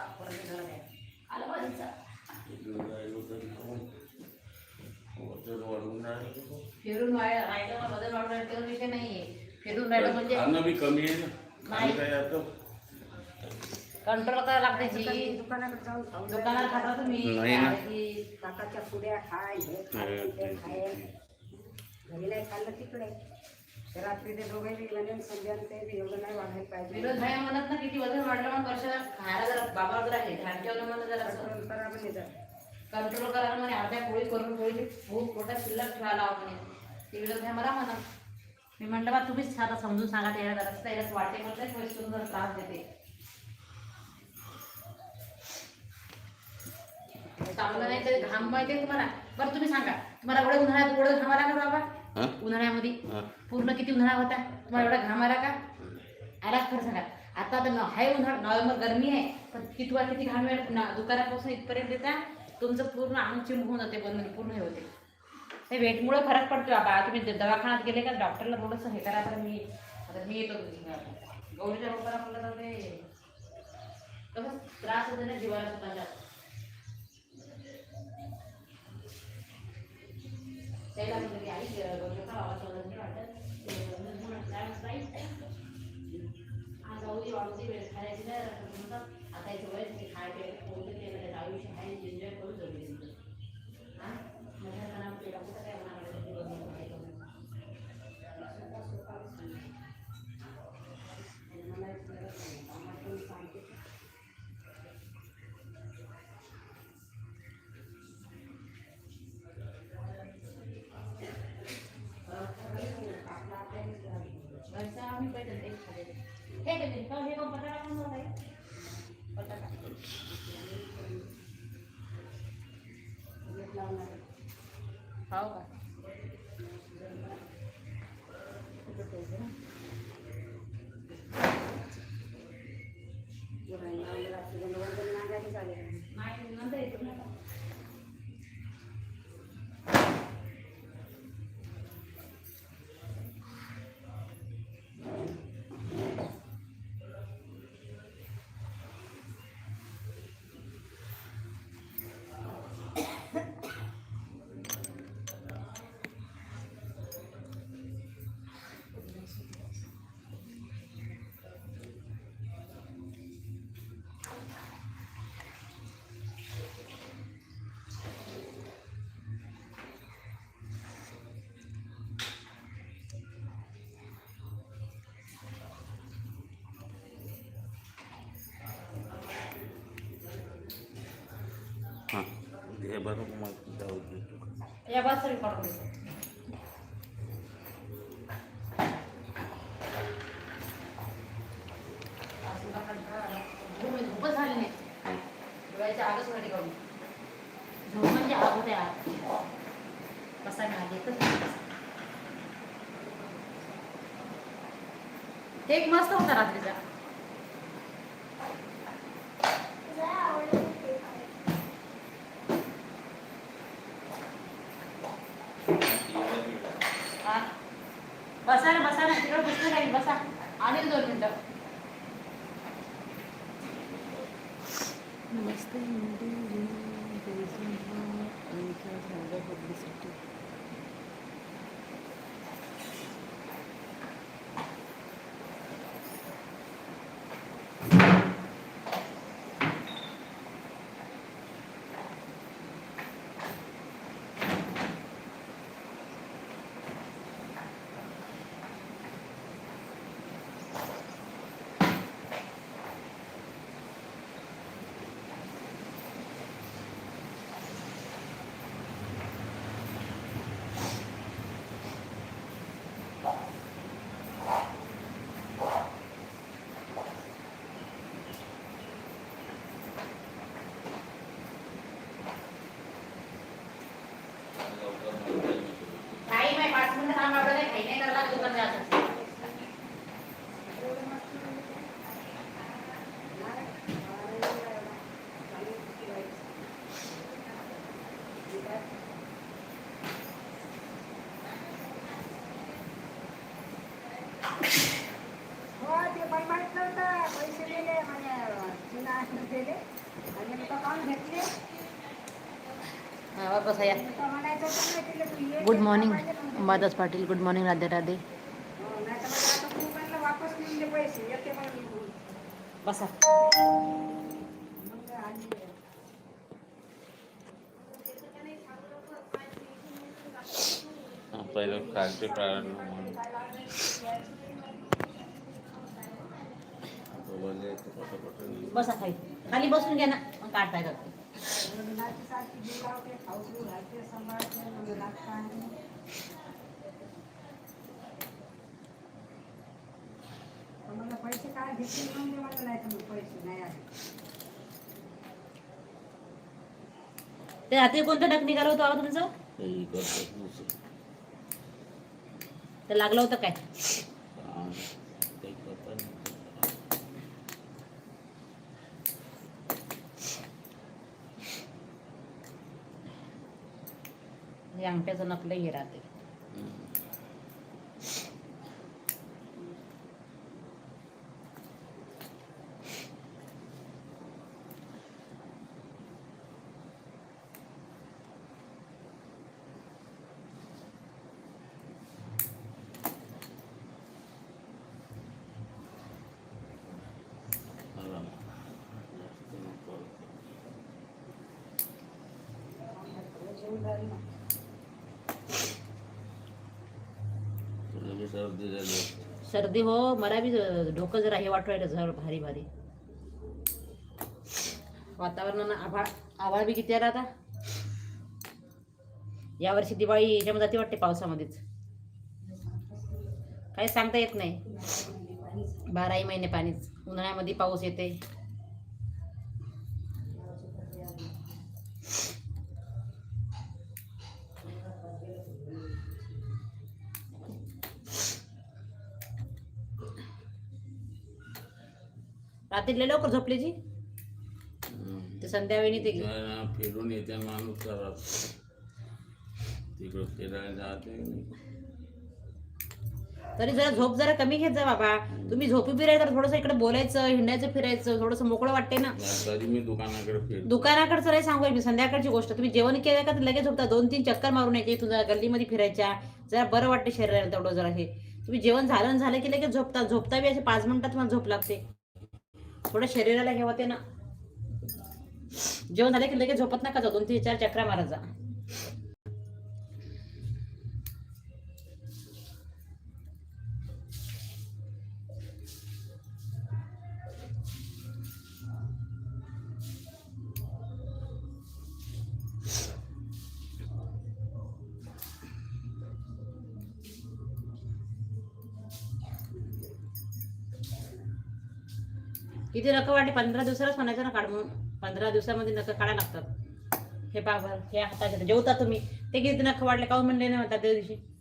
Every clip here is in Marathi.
परत घरात आहे आलं. फिरून राहिलं राहिलं मग बदल वाढून राहिलं तेवढा विषय नाहीये. फिरून राहिलं म्हणजे खाणं बी कमी आहे ना. नाही. खाणं काय आता? कंट्रोल करायला लागते जी. दुकानाकडे जाऊन दुकानात खाता तुम्ही. नाही ना. खायची. काकाच्या पुड्या खाय हे खाय. ते खाय घरी नाही खाल्लं तिकडे. रात्री ते दोघे बी म्हणे संध्या ते एवढं नाही वाढायला पाहिजे. विरोध भाई म्हणत ना किती वजन वाढलं म्हणून वर्षाला खायला जरा बाबा जरा हे ध्यान ठेवलं म्हणून जरा. कंट्रोल करा करायला म्हणे अर्ध्या पोळी करून पोळी भूक पोटात शिल्लक ठेवायला हवं म्हणे. ते विरोध भाई मला म्हणा. मी म्हणलं बा तुम्हीच आता समजून सांगा त्याला जरा त्यालाच वाटते म्हटलं वयस करून जरा त्रास देते. चांगलं नाही तरी घाम माहिती तुम्हाला. बरं तुम्ही सांगा. तुम्हाला एवढं उन्हाळ्यात एवढं घाम का बाबा. हा? उन्हाळ्यामध्ये. हा. पूर्ण किती उन्हाळा होता? तुम्हाला एवढा घाम आला का? आला खरं सांगा. आता तर न- आहे उन्हाळा. नोव्हेंबर गरमी आहे पण किती वेळा किती घाम वेळ ना दुकानापासून इथपर्यंत येता तुमचं पूर्ण अंग होऊन जाते बंद पूर्ण हे होते. हे वेटमुळे फरक पडतो बाबा. तुम्ही द- दवाखान्यात गेले का? डॉक्टरला थोडंसं हे करा तर मी आता मी येतो गौरीच्या रोपाला म्हणलं तर ते कसं त्रास होते ना जीवाला स्वतःच्या त्याला म्हणलं की आई गौरीचा आवाज नाही वाटत आज जाऊ वाढूची वेळ खायची नाही आता याचं वय ते खाय हो का? केक मस्त होता रात्रीचा हा. बसा ना बसा ना तिकडे बसलं काही बसा आणि दोन मिनिटं नमस्ते मंडळी आमच्या झाडा बदलीसाठी नाही नाही पाच मिनिटं थांब आपल्याला काही नाही करायला दुकान जायचं नाही, मला नाही एवढा एवढा. चालेल, किती वाईट. ठीक आहे. हो ते बाई माहीत नव्हतं पैसे दिले म्हणजे चिन्ह दिले आवा बसा या good morning. Ambadas Patil good morning Radhe Radhe. बसा बसा खाली. खाली बसून घ्या ना. मग काढताय का पैसे काय घेतले मला नाही तर पैसे नाही आले ते रात्री कोणतं डक निघालं होतं आवा तुमचं? लागलं होतं काय हा, काही करतात नुसतं. म्हणजे अंगठ्याचं नकलं हे राहते Thank you. माझी सर्दी झाली. सर्दी हो मला बी डोकं जरा हे वाटू राहिलं भारी भारी. वातावरणानं आभाळ आभाळ बी किती आला आता? यावर्षी दिवाळी याच्यामध्ये जाते वाटते पावसामध्येच. काही सांगता येत नाही. बाराही महिने पाणीच. उन्हाळ्यामध्ये पाऊस येते. रात्री लय लवकर झोपली जी. ते संध्यावेळी ते फिरून येते माणूस घरात तिकडं फिरायला जाते तरी जरा झोप जरा कमी घेत जा बाबा. तुम्ही झोपी बी राहिला तर थोडंसं इकडे बोलायचं हिंडायचं फिरायचं थोडंसं मोकळं वाटते ना. तरी मी दुकानाकडे दुकानाकडचं नाही सांगू मी संध्याकाळची गोष्ट. तुम्ही जेवण केलं का तर लगेच झोपता. दोन तीन चक्कर मारून यायचे जरा गल्लीमध्ये फिरायच्या. जरा बरं वाटते शरीराला तेवढं जरा हे. तुम्ही जेवण झालं झालं की लगेच झोपता. झोपता बी असे पाच मिनिटात तुम्हाला झोप लागते. थोडं शरीराला हे होते ना. जेवण झालं की लगेच झोपत नका जाऊ. दोन तीन चार चक्रा मारत किती नकं वाटते पंधरा दिवसालाच म्हणायचं ना काढ म्हणून पंधरा दिवसामध्ये नकं काढायला लागतात. हे बाबा हे हाताच्या जेवता तुम्ही. ते किती नखं वाढले? काऊन म्हणले नाही म्हणतात त्या दिवशी?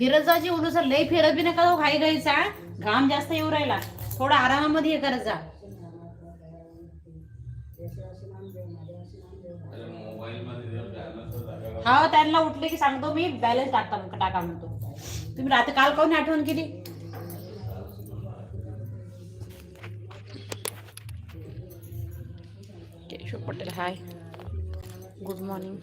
फिरत जायची उलूसर लई फिरत बी नका घाई घाईचा. घाम जास्त येऊ राहिला. थोडा आरामामध्ये हे करत जा. हा त्यांना उठले की सांगतो मी बॅलन्स टाकता टाका म्हणतो. तुम्ही रात्री काल काऊन आठवण केली? Keshav Patel hi good morning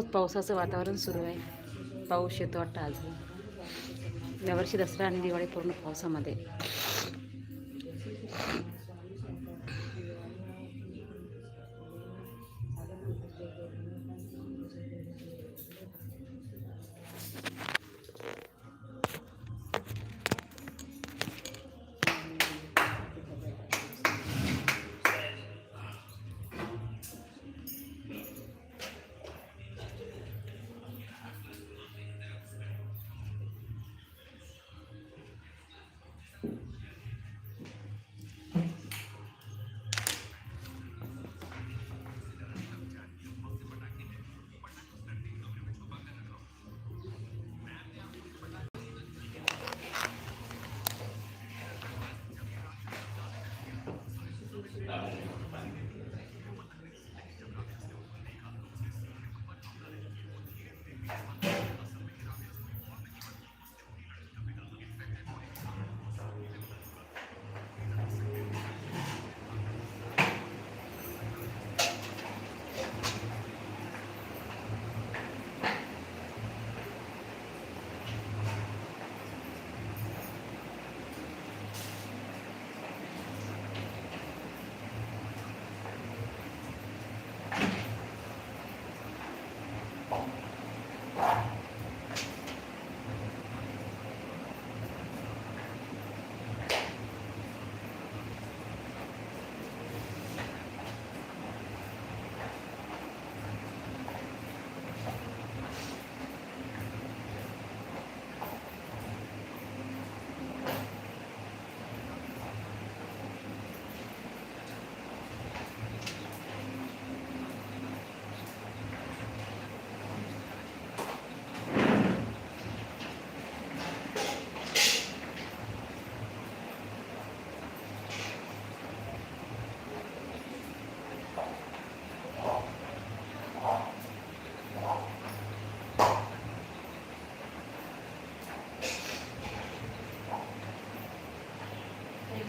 खूपच पावसाचं वातावरण सुरू आहे. पाऊस येतो वाटतं आज यावर्षी दसरा आणि दिवाळी पूर्ण पावसामध्ये.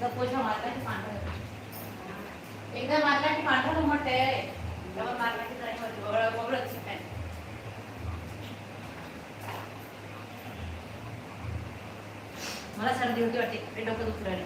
కొంచెం అట్లాంటి పంటలు ఇంకా అట్లాంటి పంటలు ఉంటే ఎవరు మాట్లాడి ఒకరు వచ్చింటాయి మళ్ళీ సరే డ్యూటీ పట్టి రెండు ఒక్క దుక్కురాడు